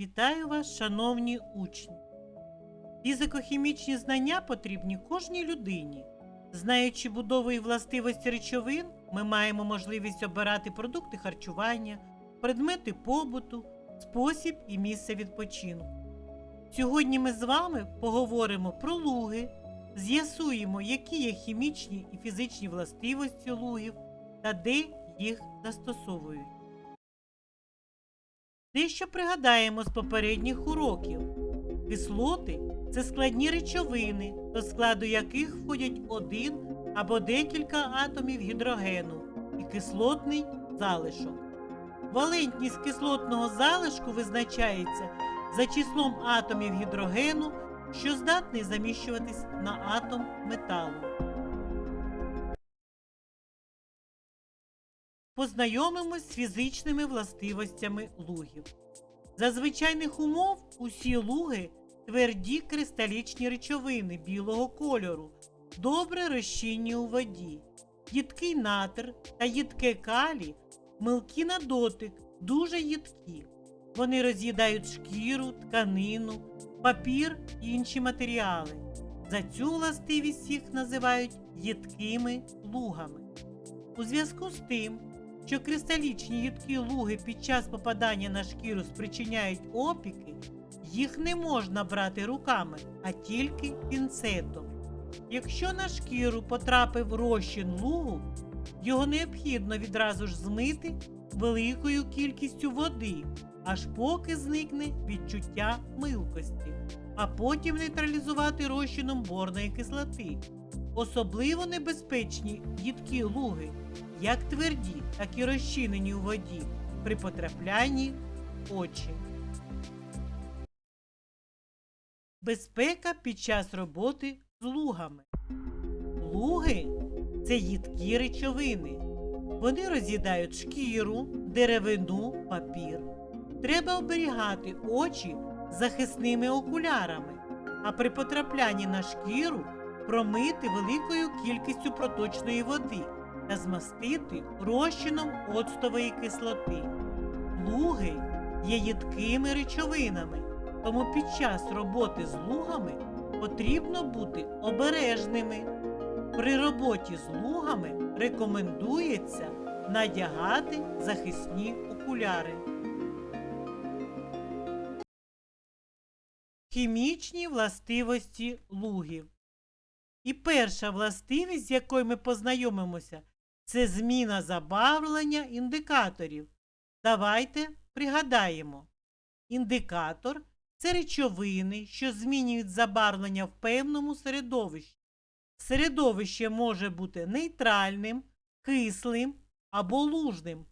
Вітаю вас, шановні учні! Фізико-хімічні знання потрібні кожній людині. Знаючи будову і властивості речовин, ми маємо можливість обирати продукти харчування, предмети побуту, спосіб і місце відпочинку. Сьогодні ми з вами поговоримо про луги, з'ясуємо, які є хімічні і фізичні властивості лугів та де їх застосовують. Дещо пригадаємо з попередніх уроків. Кислоти це складні речовини, до складу яких входять один або декілька атомів гідрогену і кислотний залишок. Валентність кислотного залишку визначається за числом атомів гідрогену, що здатний заміщуватись на атом металу. Познайомимось з фізичними властивостями лугів. За звичайних умов усі луги тверді кристалічні речовини білого кольору, добре розчинні у воді. Їдкий натр та їдке калі милкі на дотик, дуже їдкі. Вони роз'їдають шкіру, тканину, папір і інші матеріали. За цю властивість їх називають їдкими лугами. У зв'язку з тим, що кристалічні їдкі луги під час попадання на шкіру спричиняють опіки, їх не можна брати руками, а тільки пінцетом. Якщо на шкіру потрапив розчин лугу, його необхідно відразу ж змити великою кількістю води, аж поки зникне відчуття милкості, а потім нейтралізувати розчином борної кислоти. Особливо небезпечні їдкі луги, як тверді, так і розчинені у воді при потраплянні очі. Безпека під час роботи з лугами. Луги це їдкі речовини. Вони роз'їдають шкіру, деревину, папір. Треба оберігати очі захисними окулярами, а при потраплянні на шкіру промити великою кількістю проточної води та змастити розчином оцтової кислоти. Луги є їдкими речовинами, тому під час роботи з лугами потрібно бути обережними. При роботі з лугами рекомендується надягати захисні окуляри. Хімічні властивості лугів. І перша властивість, з якою ми познайомимося, це зміна забарвлення індикаторів. Давайте пригадаємо. Індикатор це речовини, що змінюють забарвлення в певному середовищі. Середовище може бути нейтральним, кислим або лужним.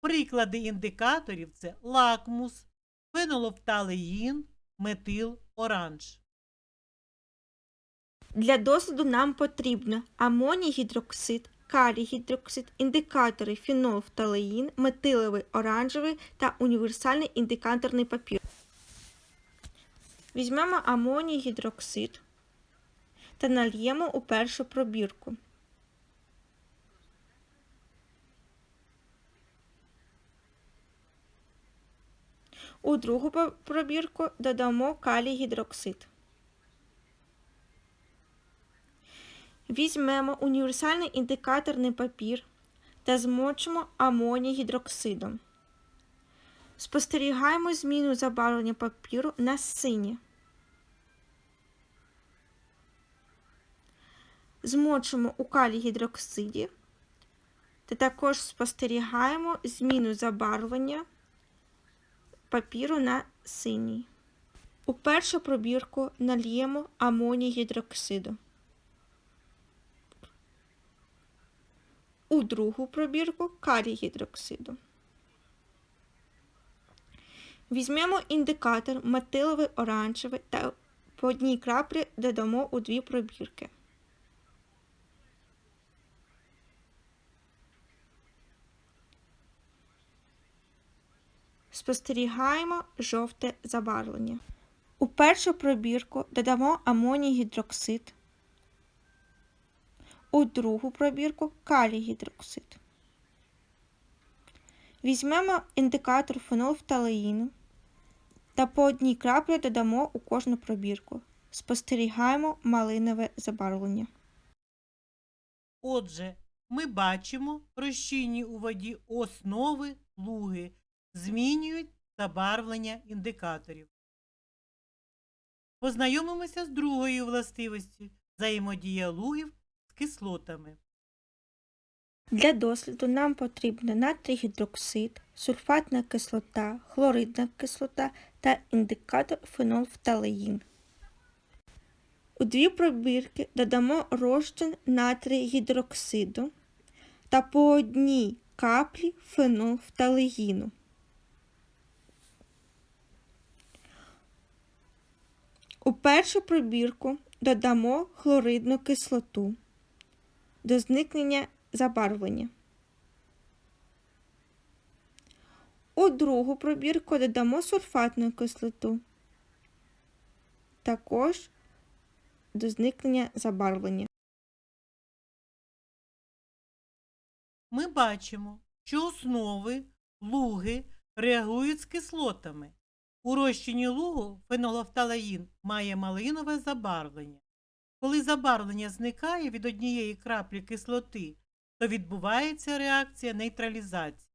Приклади індикаторів це лакмус, фенолфталеїн, метил, оранж. Для досліду нам потрібно амоній гідроксид, калій гідроксид, індикатори фінол, фталеїн, метиловий оранжевий та універсальний індикаторний папір. Візьмемо амоній гідроксид та нальємо у першу пробірку. У другу пробірку додамо калій гідроксид. Візьмемо універсальний індикаторний папір та змочимо амоній гідроксидом. Спостерігаємо зміну забарвлення папіру на синє. Змочимо у калій гідроксиді та також спостерігаємо зміну забарвлення папіру на синій. У першу пробірку нальємо амоній гідроксиду. У другу пробірку калій гідроксиду. Візьмемо індикатор метиловий оранжевий та по одній краплі додамо у дві пробірки. Спостерігаємо жовте забарвлення. У першу пробірку додамо амоній гідроксид. У другу пробірку калій гідроксид. Візьмемо індикатор фенолфталеїну та по одній краплі додамо у кожну пробірку. Спостерігаємо малинове забарвлення. Отже, ми бачимо розчинні у воді основи луги, змінюють забарвлення індикаторів. Познайомимося з другою властивістю взаємодія лугів кислотами. Для досліду нам потрібно натрій гідроксид, сульфатна кислота, хлоридна кислота та індикатор фенолфталеїн. У дві пробірки додамо розчин натрій гідроксиду та по одній каплі фенолфталеїну. У першу пробірку додамо хлоридну кислоту до зникнення забарвлення. У другу пробірку додамо сульфатну кислоту, також до зникнення забарвлення. Ми бачимо, що основи луги реагують з кислотами. У розчині лугу фенолфталеїн має малинове забарвлення. Коли забарвлення зникає від однієї краплі кислоти, то відбувається реакція нейтралізації.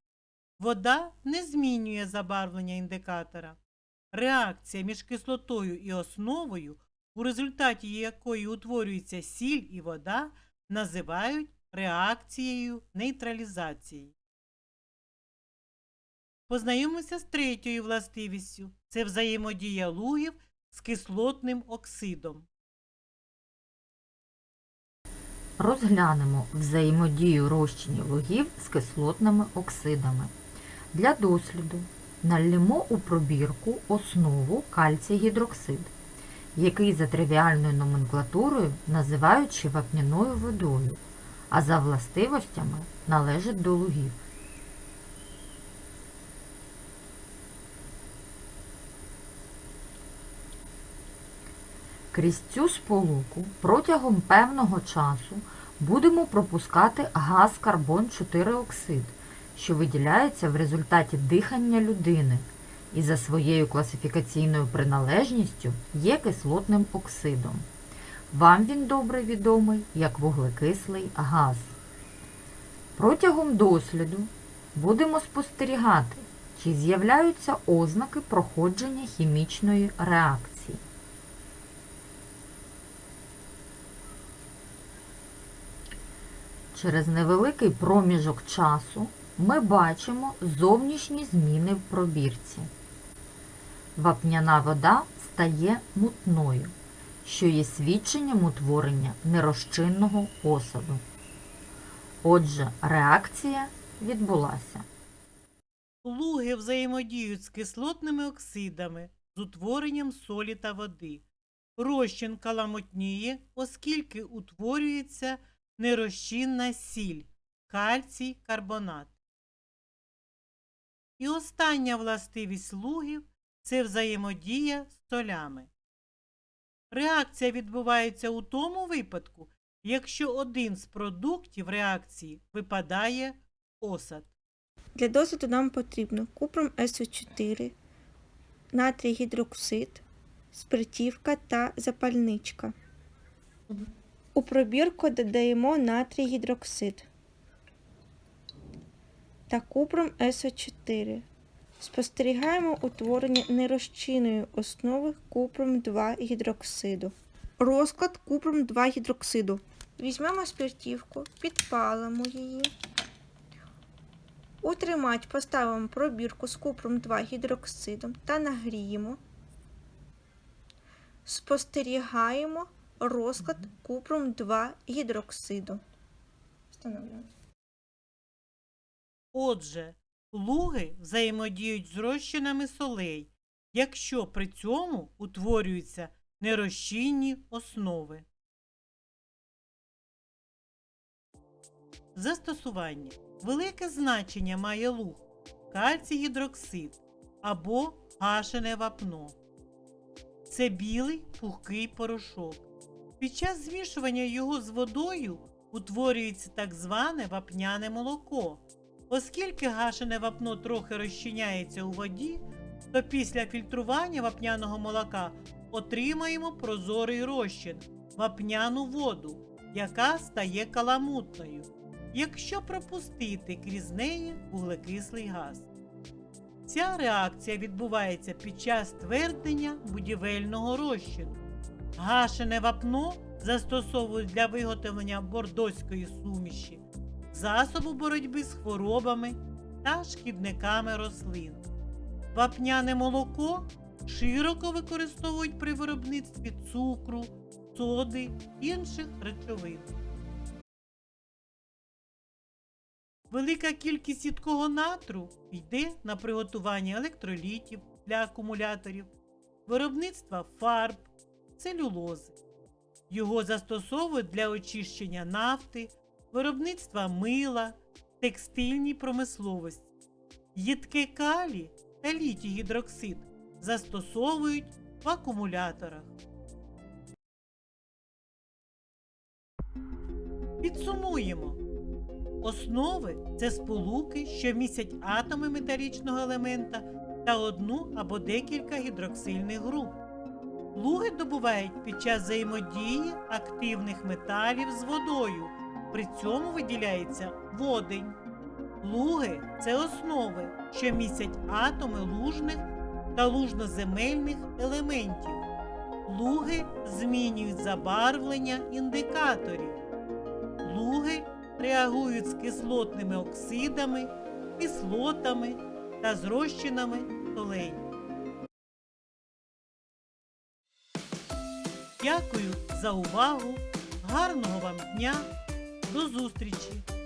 Вода не змінює забарвлення індикатора. Реакція між кислотою і основою, у результаті якої утворюється сіль і вода, називають реакцією нейтралізації. Познайомимося з третьою властивістю це взаємодія лугів з кислотним оксидом. Розглянемо взаємодію розчинів лугів з кислотними оксидами. Для досліду налємо у пробірку основу кальцій гідроксид, який за тривіальною номенклатурою називають вапняною водою, а за властивостями належить до лугів. Крізь цю сполуку протягом певного часу будемо пропускати газ карбон 4 оксид, що виділяється в результаті дихання людини і за своєю класифікаційною приналежністю є кислотним оксидом. Вам він добре відомий як вуглекислий газ. Протягом досліду будемо спостерігати, чи з'являються ознаки проходження хімічної реакції. Через невеликий проміжок часу ми бачимо зовнішні зміни в пробірці. Вапняна вода стає мутною, що є свідченням утворення нерозчинного осаду. Отже, реакція відбулася. Луги взаємодіють з кислотними оксидами з утворенням солі та води. Розчин каламутніє, оскільки утворюється нерозчинна сіль кальцій карбонат. І остання властивість лугів це взаємодія з солями. Реакція відбувається у тому випадку, якщо один з продуктів реакції випадає осад. Для досліду нам потрібно купром СО4, натрій гідроксид, спиртівка та запальничка. У пробірку додаємо натрій гідроксид та купром СО4. Спостерігаємо утворення нерозчинної основи купром 2 гідроксиду. Розклад купром 2 гідроксиду. Візьмемо спиртівку, підпалимо її. У поставимо пробірку з купром 2 гідроксидом та нагріємо. Спостерігаємо розклад купром 2 гідроксиду. Встановлюємо. Отже, луги взаємодіють з розчинами солей, якщо при цьому утворюються нерозчинні основи. Застосування. Велике значення має луг, кальцій гідроксид або гашене вапно. Це білий пухкий порошок. Під час змішування його з водою утворюється так зване вапняне молоко. Оскільки гашене вапно трохи розчиняється у воді, то після фільтрування вапняного молока отримаємо прозорий розчин вапняну воду, яка стає каламутною, якщо пропустити крізь неї вуглекислий газ. Ця реакція відбувається під час тверднення будівельного розчину. Гашене вапно застосовують для виготовлення бордоської суміші, засобу боротьби з хворобами та шкідниками рослин. Вапняне молоко широко використовують при виробництві цукру, соди, інших речовин. Велика кількість сідкого натру йде на приготування електролітів для акумуляторів, виробництва фарб, целюлози. Його застосовують для очищення нафти, виробництва мила, текстильній промисловості. Їдке калій та літій гідроксид застосовують в акумуляторах. Підсумуємо. Основи це сполуки, що містять атоми металічного елемента та одну або декілька гідроксильних груп. Луги добувають під час взаємодії активних металів з водою. При цьому виділяється водень. Луги це основи, що містять атоми лужних та лужноземельних елементів. Луги змінюють забарвлення індикаторів. Луги реагують з кислотними оксидами, кислотами та з розчинами. Дякую за увагу. Гарного вам дня. До зустрічі!